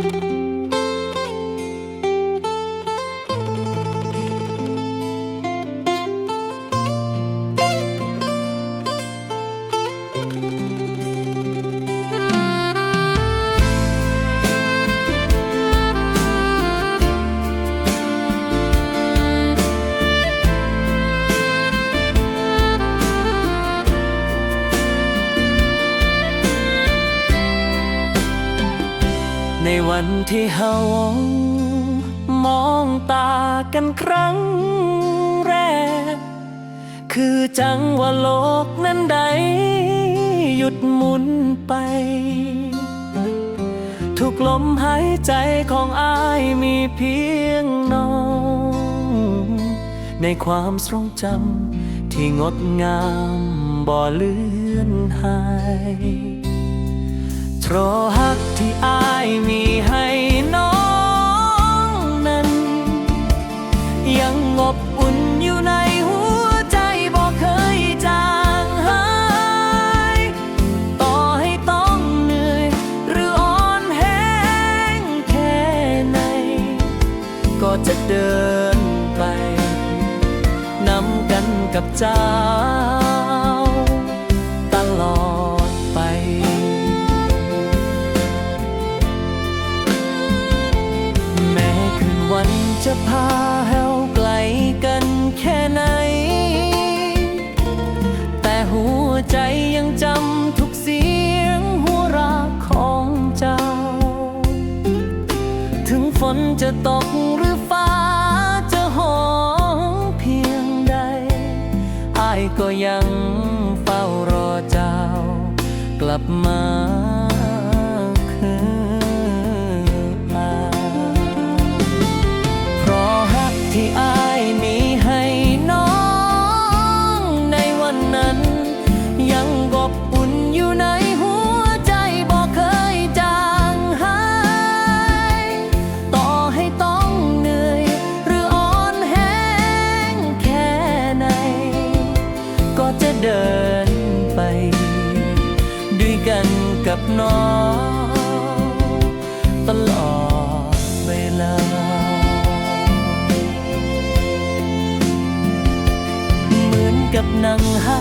Música ในวันที่เฮามองตากันครั้งแรก คือจังว่าโลกนั้นใด หยุดหมุนไป ทุกลมหายใจของอายมีเพียงน้อง ในความทรงจำที่งดงามบ่เลือนหายเพราะฮักที่อา ก็จะเดินไปนำกันกับเจ้า ตลอดไปแม้คืนวันจะพา จะตกหรือฟ้าจะหองเพียงใดอายก็ยังเฝ้ารอเจ้ากลับมา กับน้อง ตลอดเวลา เหมือนกับหนังหา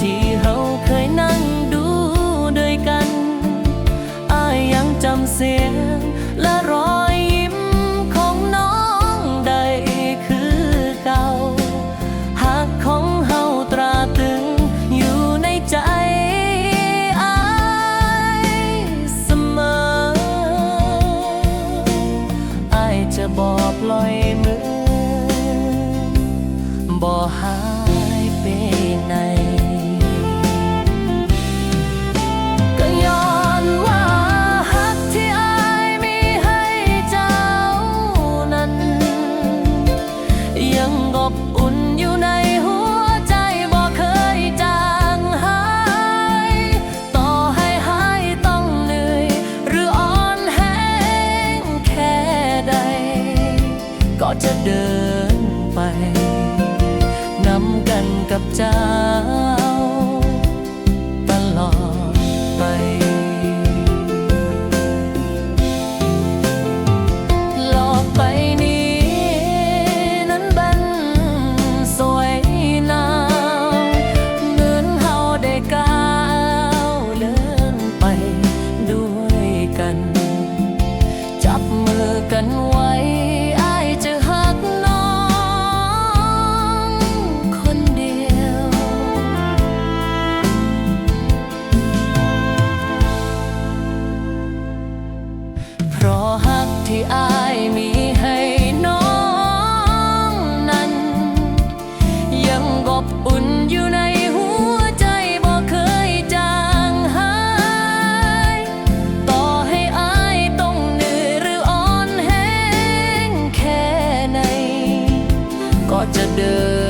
ที่เราเคยนั่งดูด้วยกัน อายยังจำเสียงและร้อง บ่หายไปไหน กันกับใจ เพราะหักที่อายมีให้น้องนั้น ยังกบอุ่นอยู่ในหัวใจบ่เคยจางหาย ต่อให้อายต้องเหนื่อยหรืออ่อนแห้งแค่ไหน ก็จะเดิน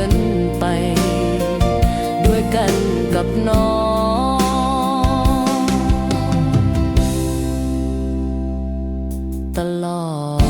the law.